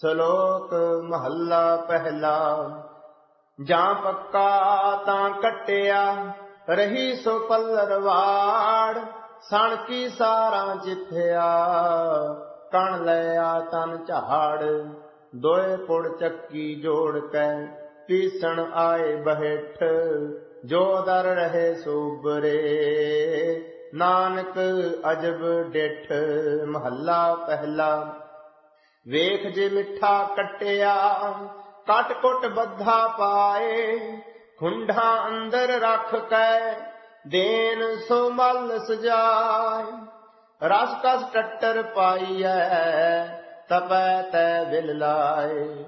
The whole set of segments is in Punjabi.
ਸ਼ਲੋਕ ਮਹੱਲਾ ਪਹਿਲਾ। ਜਾਂ ਪੱਕਾ ਤਾਂ ਕਟਿਆ, ਰਹੀ ਸੋ ਪੱਲਰਵਾੜ ਸਣ ਕੀ ਸਾਰਾਂ ਜਿੱਥਿਆ। ਕਣ ਲਿਆ ਤਨ ਝਾੜ, ਦੋਏ ਪੁੜ ਚੱਕੀ ਜੋੜ ਕੇ। ਪੀਸਣ ਆਏ ਬਹਿਠ, ਜੋ ਦਰ ਰਹੇ ਸੂਬਰੇ। ਨਾਨਕ ਅਜਬ ਡਿਠ, ਮਹੱਲਾ ਪਹਿਲਾ। ਵੇਖ ਜੇ ਮਿੱਠਾ ਕਟਿਆ, ਕਟ ਕੁੱਟ ਬੱਧਾ ਪਾਏ, ਖੁੰਡਾ ਅੰਦਰ ਰੱਖ ਕੇ, ਦੇਨ ਸੋ ਮਲ ਸਜਾਏ। ਰਸ ਕਸ ਟੱਟਰ ਪਾਈਐ, ਤਪੈ ਤੈ ਵਿਲ ਲਾਏ।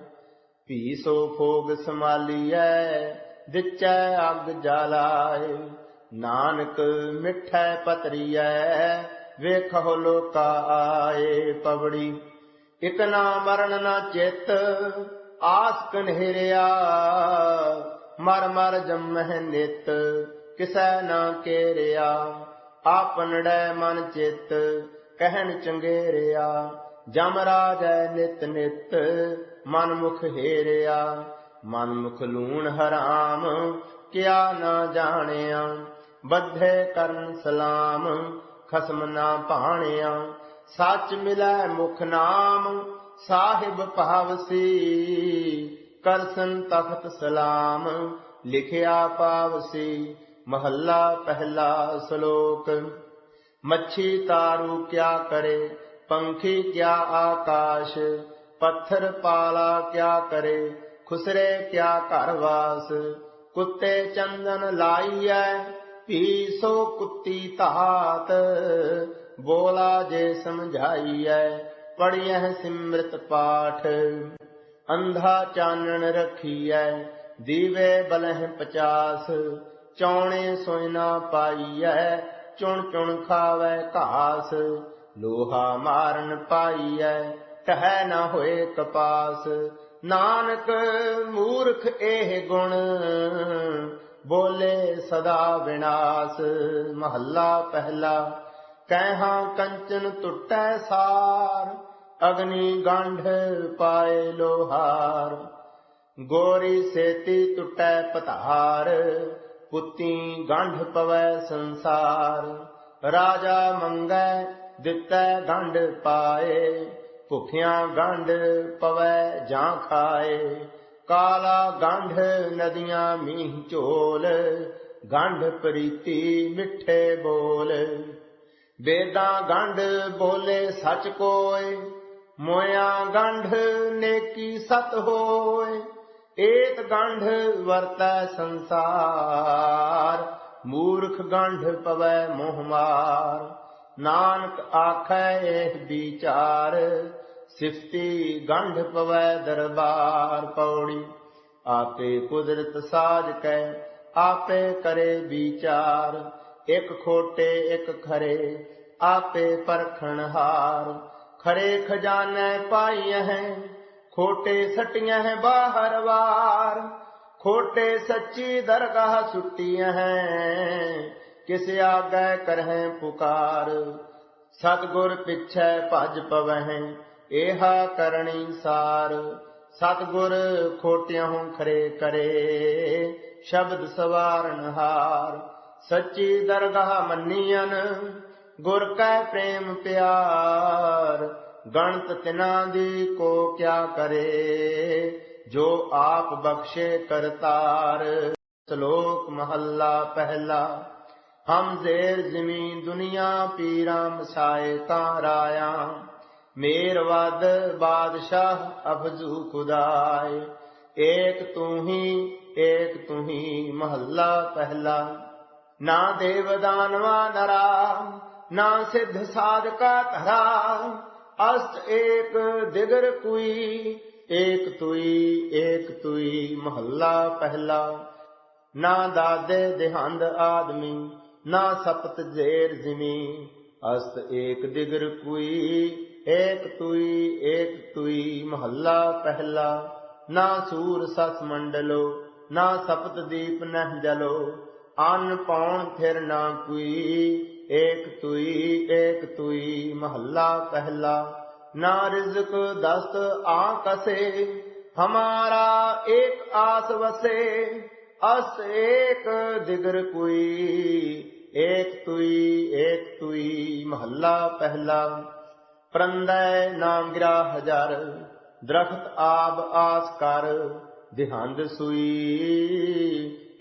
ਭੀ ਸੋ ਫੋਗ ਸਮਾਲੀਐ ਵਿਚੈ ਅੱਗ ਜਲਾਏ। ਨਾਨਕ ਮਿੱਠੈ ਪਤਰੀਐ ਵੇਖੋ ਲੋਕਾ ਆਏ ਪਵੜੀ। ਇਕ ਨਾ ਮਰਨ ਨਾ ਚਿਤ ਆਸ ਕਨਹਿਰਿਆ ਮਰ ਮਰ ਜੰਮਹਿ ਨਿਤ, ਕਿਸੈ ਨਾ ਕੇਰਿਆ। ਆਪਨੜੈ ਮਨ ਚਿਤ, ਕਹਿਣ ਚੰਗੇਰਿਆ। ਜਮ ਰਾਜੈ ਨਿਤ ਨਿਤ, ਮਨ ਮੁਖ ਹੇਰਿਆ। ਮਨ ਮੁਖ ਲੂਣ ਹਰਾਮ, ਕਿਆ ਨਾ ਜਾਣਿਆ। ਬੱਧੇ ਕਰਨ ਸਲਾਮ, ਖਸਮ ਨਾ ਪਾਣਿਆ ਸੱਚ ਮਿਲੈ ਮੁਖ ਨਾਮ, ਸਾਹਿਬ ਭਾਵਸੀ ਕਰਸਨ ਤਖਤ ਸਲਾਮ, ਲਿਖਿਆ ਪਾਵਸੀ ਮਹੱਲਾ ਪਹਿਲਾ ਸ਼ਲੋਕ, ਮੱਛੀ ਤਾਰੂ ਕਿਆ ਕਰੇ, ਪੰਖੀ ਕਿਆ ਆਕਾਸ਼, ਪੱਥਰ ਪਾਲਾ ਕਿਆ ਕਰੇ, ਖੁਸਰੇ ਕਿਆ ਘਰ ਵਾਸ। ਕੁੱਤੇ ਚੰਦਨ ਲਾਈਐ, ਭੀ ਸੋ ਕੁੱਤੀ ਤਾਤ ਬੋਲਾ ਜੇ ਸਮਝਾਈਐ ਪੜਿਐ ਸਿਮਰਤ ਪਾਠ। ਅੰਧਾ ਚਾਨਣ ਰਖੀਐ, ਦੀਵੇ ਬਲਹਿ ਪਚਾਸ। ਚੌਣੇ ਸੋਇਨਾ ਪਾਈਐ, ਚੁਣ ਚੁਣ ਖਾਵੈ ਘਾਸ। ਲੋਹਾ ਮਾਰਨ ਪਾਈਐ, ਟਹਿ ਨਾ ਹੋਏ ਕਪਾਸ। ਨਾਨਕ ਮੂਰਖ ਇਹ ਗੁਣ, ਬੋਲੇ ਸਦਾ ਵਿਨਾਸ਼। ਮਹੱਲਾ ਪਹਿਲਾ ਕਹਿਹਾਂ ਕੰਚਨ ਟੁੱਟੈ ਸਾਰ, ਅਗਨੀ ਗੰਢ ਪਾਏ ਲੋਹਾਰ। ਗੋਰੀ ਸੇਤੀ ਟੁੱਟੈ ਪਧਾਰ, ਪੁੱਤੀ ਗੰਢ ਪਵੈ ਸੰਸਾਰ। ਰਾਜਾ ਮੰਗੈ, ਦਿੱਤੈ ਗੰਢ ਪਾਏ, ਭੁਖਿਆ ਗੰਢ ਪਵੈ ਜਾਂ ਖਾਏ। ਕਾਲਾ ਗੰਢ ਨਦੀਆਂ ਮੀਂਹ ਝੋਲ, ਗੰਢ ਪ੍ਰੀਤੀ ਮਿੱਠੇ ਬੋਲ। ਵੇਦਾਂ ਗੰਢ ਬੋਲੇ ਸੱਚ ਕੋਏ ਮੋਇਆ ਗੰਢ ਨੇਕੀ ਸਤ ਹੋਏ ਏਤ ਗੰਢ ਵਰਤੈ ਸੰਸਾਰ, ਮੂਰਖ ਗੰਢ ਪਵੈ ਮੋਹਮਾਰ ਨਾਨਕ ਆਖੈ ਇਹ ਵਿਚਾਰ, ਸਿਫਤੀ ਗੰਢ ਪਵੈ ਦਰਬਾਰ ਪੌੜੀ, ਆਪੇ ਕੁਦਰਤ ਸਾਜ ਕੈ, ਆਪੇ ਕਰੇ ਵਿਚਾਰ। ਇੱਕ ਖੋਟੇ, ਇੱਕ ਖਰੇ, ਆਪੇ ਪਰਖਣ ਹਾਰ। ਖਰੇ ਖਜ਼ਾਨੇ ਪਾਈਆਂ ਹੈ, ਖੋਟੇ ਸਟੀਆਂ ਹੈ ਬਾਹਰ ਵਾਰ। ਖੋਟੇ ਸੱਚੀ ਦਰਗਾਹ ਸੁੱਟੀਆਂ ਹੈ, ਕਿਸ ਆਗੈ ਕਰਹਿ ਪੁਕਾਰ। ਸਤਗੁਰ ਪਿਛੈ ਭਜ ਪਵਹਿ ਏਹਾ ਕਰਣੀ ਸਾਰ। ਸਤਗੁਰ ਖੋਟਿਆਂ ਹੂੰ ਖਰੇ ਕਰੇ, ਸ਼ਬਦ ਸਵਾਰਨ ਹਾਰ। ਸੱਚੀ ਦਰਗਾਹ ਮੰਨੀਆਂ ਗੁਰ ਕੈ ਪ੍ਰੇਮ ਪਿਆਰ, ਗਣਤ ਤਿਨਾਂ ਦੀ ਕੋ ਕਿਆ ਕਰੇ, ਜੋ ਆਪ ਬਖਸ਼ੇ ਕਰਤਾਰ। ਸ਼ਲੋਕ ਮਹੱਲਾ ਪਹਿਲਾ, ਹਮ ਜ਼ੇਰ ਜ਼ਮੀਨ ਦੁਨੀਆ ਪੀਰਾਂ ਮਸਾਏ ਤਾਰਾਇਆ, ਮੇਰ ਵਦ ਬਾਦਸ਼ਾਹ ਅਫਜ਼ੂ ਖੁਦਾਏ। ਏਕ ਤੂੰ ਹੀ, ਏਕ ਤੂੰ ਹੀ ਮਹੱਲਾ ਪਹਿਲਾ। ਨਾ ਦੇਵ ਦਾਨਵਾ ਨਰਾ, ਨਾ ਸਿੱਧ ਸਾਧਕਾ ਧਰਾ। ਅਸਤ ਏਕ ਦਿਗਰ ਕੁਈ, ਏਕ ਤੁਈ ਏਕ ਤੁਈ ਮਹੱਲਾ ਪਹਿਲਾ। ਨਾ ਦਾਦੇ ਦੇਹੰਦ ਆਦਮੀ, ਨਾ ਸਪਤ ਜ਼ੇਰ ਜ਼ਿਮੀ। ਅਸਤ ਏਕ ਦਿਗਰ ਕੁਈ, ਏਕ ਤੁਈ ਏਕ ਤੁਈ ਮਹੱਲਾ ਪਹਿਲਾ। ਨਾ ਸੂਰ ਸਸ ਮੰਡਲੋ ਨਾ ਸਪਤ ਦੀਪ ਨਹਿ ਜਲੋ। ਅਨ ਪਾਉਣ ਫਿਰ ਨਾ ਕੋਈ, ਏਕ ਤੁਈ ਏਕ ਤੁਈ, ਮਹੱਲਾ ਪਹਿਲਾ। ਨਾ ਰਿਜ਼ਕ ਦਸਤ ਆ ਕਸੇ, ਹਮਾਰਾ ਏਕ ਆਸ ਵਸੇ। ਅਸ ਏਕ ਜਿਗਰ ਕੋਈ, ਏਕ ਤੁਈ ਏਕ ਤੁਈ, ਮਹੱਲਾ ਪਹਿਲਾ। ਪ੍ਰੰਦੈ ਨਾਮ ਗਿਰਾ ਹਜ਼ਾਰ, ਦਰਖਤ ਆਬ ਆਸ ਕਰ। ਦਿਹੰਦ ਸੂਈ,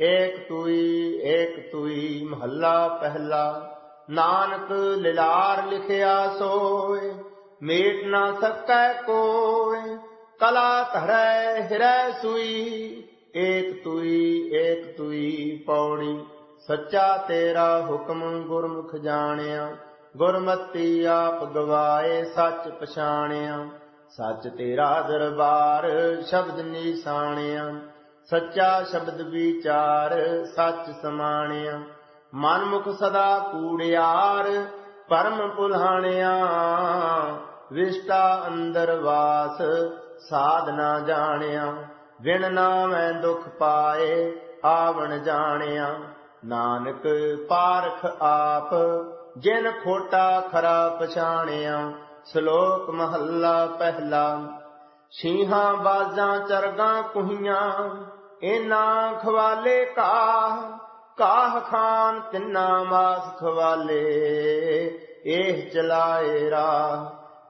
ਏਕ ਤੁਈ ਏਕ ਤੁਈ, ਮਹੱਲਾ ਪਹਿਲਾ। ਨਾਨਕ ਲਿਲਾਰ ਲਿਖਿਆ ਸੋਏ, ਮੇਟ ਨਾ ਸਕੈ ਕੋਏ। ਕਲਾ ਧਰੈ ਹਿਰੈ ਸੂਈ, ਏਕ ਤੁਈ ਏਕ ਤੁਈ ਪੌੜੀ ਸੱਚਾ ਤੇਰਾ ਹੁਕਮ ਗੁਰਮੁਖ ਜਾਣਿਆ, ਗੁਰਮਤੀ ਆਪ ਗਵਾਏ ਸੱਚ ਪਛਾਣਿਆ। ਸੱਚ ਤੇਰਾ ਦਰਬਾਰ, ਸ਼ਬਦ ਨਿਸ਼ਾਣਿਆ। ਸੱਚਾ ਸ਼ਬਦ ਵਿਚਾਰ, ਸੱਚ ਸਮਾਣਿਆ। ਮਨ ਮੁਖ ਸਦਾ ਕੂੜਿਆਰ, ਪਰਮ ਪੁਲਹਾਣਿਆ। ਵਿਸ਼ਟਾ ਅੰਦਰ ਵਾਸ, ਸਾਧਨਾ ਜਾਣਿਆ। ਵਿਣ ਨਾਮੈ ਦੁਖ ਪਾਏ, ਆਵਣ ਜਾਣਿਆ। ਨਾਨਕ ਪਾਰਖ ਆਪ, ਜਿਨ ਖੋਟਾ ਖਰਾ ਪਛਾਣਿਆ। ਸ਼ਲੋਕ ਮਹੱਲਾ ਪਹਿਲਾ ਛੀਹਾਂ ਬਾਜ਼ਾਂ ਚਰਗਾਂ ਕੁਹੀਆਂ ਇਨਾ ਖਵਾਲੇ ਕਾਹ ਕਾਹ ਖਾਨ ਤਿੰਨਾ ਮਾਸ ਖਵਾਲੇ ਇਹ ਚਲਾਏ ਰਾਹ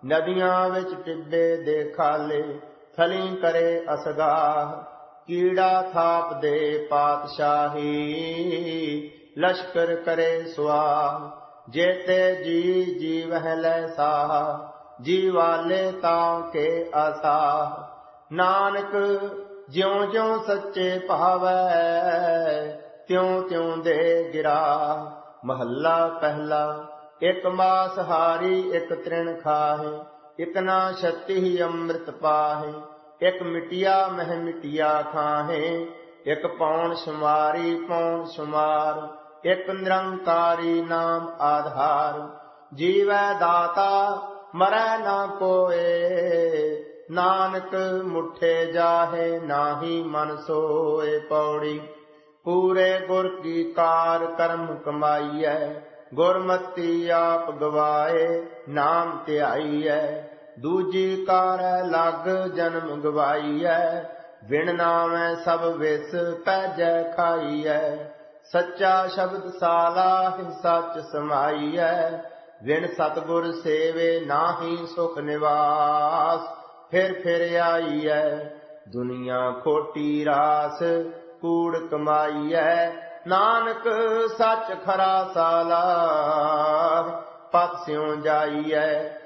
ਨਦੀਆਂ ਵਿੱਚ ਟਿੱਬੇ ਦੇ ਖਾਲੇ ਥਲੀ ਕਰੇ ਅਸਗਾਹ ਕੀੜਾ ਥਾਪ ਦੇ ਪਾਤਸ਼ਾਹੀ ਲਸ਼ਕਰ ਕਰੇ ਸਵਾਹ ਜੇਤੇ ਜੀ ਜੀਵਹਿ ਲੈ ਸਾਹ ਜੀਵਾਲੇ ਤਾਂ ਕੇ ਆਸਾ। ਨਾਨਕ ਜਿਉ ਜਿਉ ਸੱਚੇ ਭਾਵੈ, ਤਿਉ ਤਿਉ ਦੇ ਗਿਰਾ। ਮਹੱਲਾ ਪਹਿਲਾ, ਇਕ ਮਾਸ ਹਾਰੀ, ਇਕ ਤ੍ਰਿਣ ਖਾਹੇ। ਇਕ ਨਾ ਛਤੀ ਅੰਮ੍ਰਿਤ ਪਾਹੇ। ਇਕ ਮਿਟਿਆ ਮਹਿ ਮਿਟਿਆ ਖਾਹੇ। ਇਕ ਪੌਣ ਸ਼ੁਮਾਰੀ, ਪੌਣ ਸ਼ੁਮਾਰ। ਇਕ ਨਿਰੰਕਾਰੀ ਨਾਮ ਆਧਾਰ। ਜੀਵੈ ਦਾਤਾ ਮਰੈ ਨਾ ਕੋਏ ਨਾਨਕ ਮੁਠੇ ਜਾਹੇ, ਨਾਹੀ ਮਨ ਸੋਏ ਪੌੜੀ। ਪੂਰੇ ਗੁਰ ਕੀ ਕਾਰ ਕਰਮ ਕਮਾਈਐ, ਗੁਰਮਤੀ ਆਪ ਗਵਾਏ, ਨਾਮ ਧਿਆਈਐ। ਦੂਜੀ ਕਾਰ ਲੱਗ ਜਨਮ ਗਵਾਈਐ ਵਿਣ ਨਾਮੈ ਸਭ ਵਿਸ ਪੈਜੈ ਖਾਈਐ। ਸੱਚਾ ਸ਼ਬਦ ਸਾਲਾ ਹੀ ਸੱਚ ਸਮਾਈਐ ਵਿਣ ਸਤਗੁਰ ਸੇਵੇ ਨਾਹੀ ਸੁਖ ਨਿਵਾਸ, ਫਿਰ ਫਿਰ ਆਈਐ ਦੁਨੀਆ ਖੋਟੀ ਰਾਸ, ਕੂੜ ਕਮਾਈਐ ਨਾਨਕ ਸੱਚ ਖਰਾ ਸਾਲਾ, ਪਤ ਸਿਉ ਜਾਈਐ